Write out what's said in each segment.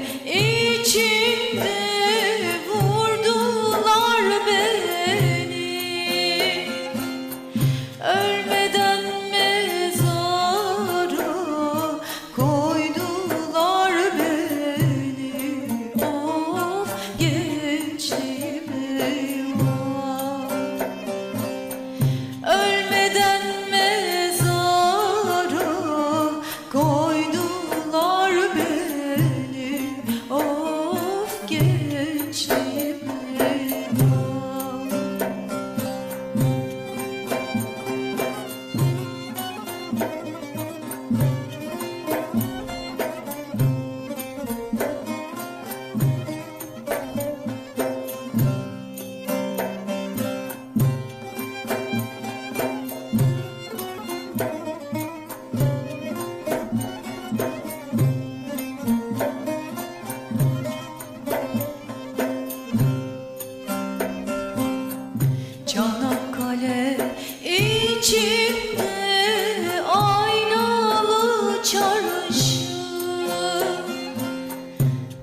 Çanakkale Of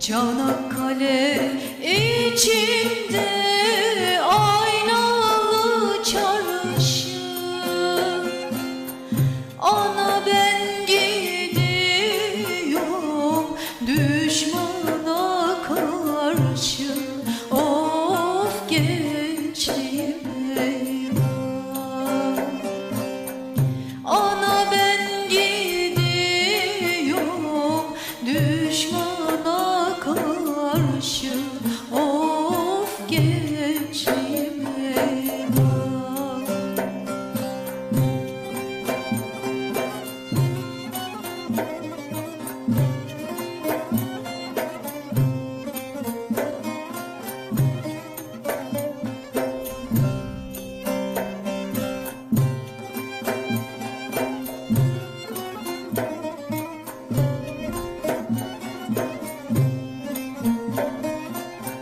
Çanakkale içinde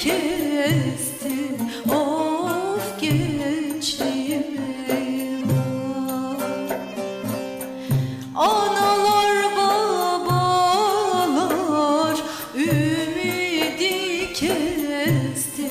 kestin of gençliğimi Analar babalar ümidi kestin